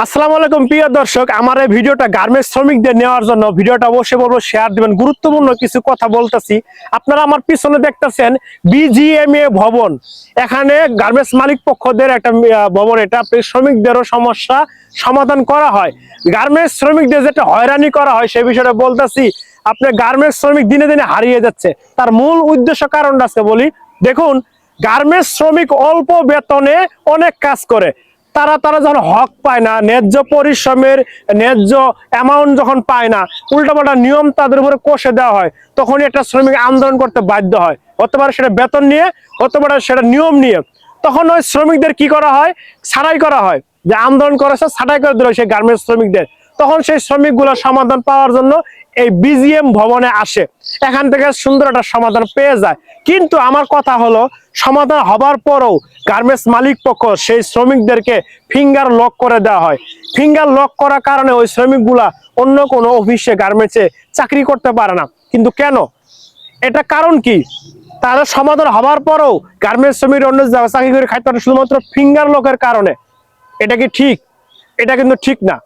আসসালামু আলাইকুম, প্রিয় দর্শক। আমার এই ভিডিওটা গার্মেন্টস শ্রমিকদের নেওয়ার জন্য ভিডিওটা অবশ্যই বলব শেয়ার দিবেন। গুরুত্বপূর্ণ কিছু কথা বলতেছি। আপনারা আমার পিছনে দেখতেছেন বিজিএমএ ভবন। এখানে গার্মেন্টস মালিক পক্ষদের একটা ভবন এটা। শ্রমিকদেরও সমস্যা সমাধান করা হয়। গার্মেন্টস শ্রমিকদের যেটা হয়রানি করা হয় সেই বিষয়টা বলতেছি আপনার গার্মেন্টস শ্রমিক দিনে দিনে হারিয়ে যাচ্ছে। তার মূল উদ্দেশ্য কারণটা আছে বলি, দেখুন গার্মেন্টস শ্রমিক অল্প বেতনে অনেক কাজ করে। তারা তারা যখন হক পায় না, ন্যায্য পরিশ্রমের ন্যায্য অ্যামাউন্ট যখন পায় না, উল্টাপাল্টা নিয়ম তাদের উপরে কষে দেওয়া হয়, তখনই একটা শ্রমিক আন্দোলন করতে বাধ্য হয়। হতে পারে সেটা বেতন নিয়ে, হতে পারে সেটা নিয়ম নিয়ে। তখন ওই শ্রমিকদের কি করা হয়? ছাড়াই করা হয়। যে আন্দোলন করেছে ছাড়াই করে দিল সেই গার্মেন্টস শ্রমিকদের। তখন সেই শ্রমিকগুলোর সমাধান পাওয়ার জন্য এই বিজিএম ভবনে আসে। এখান থেকে সুন্দর একটা সমাধান পেয়ে যায়। কিন্তু আমার কথা হলো, সমাধান হবার পরও গার্মেন্টস মালিক পক্ষ সেই শ্রমিকদেরকে ফিঙ্গার লক করে দেওয়া হয়। ফিঙ্গার লক করার কারণে ওই শ্রমিকগুলা অন্য কোনো অফিসে গার্মেন্টসে চাকরি করতে পারে না। কিন্তু কেন? এটা কারণ কি? তারা সমাধান হবার পরও গার্মেন্টস শ্রমিক অন্য চাকরি করে খাইতে পারে, শুধুমাত্র ফিঙ্গার লকের কারণে। এটা কি ঠিক? এটা কিন্তু ঠিক না।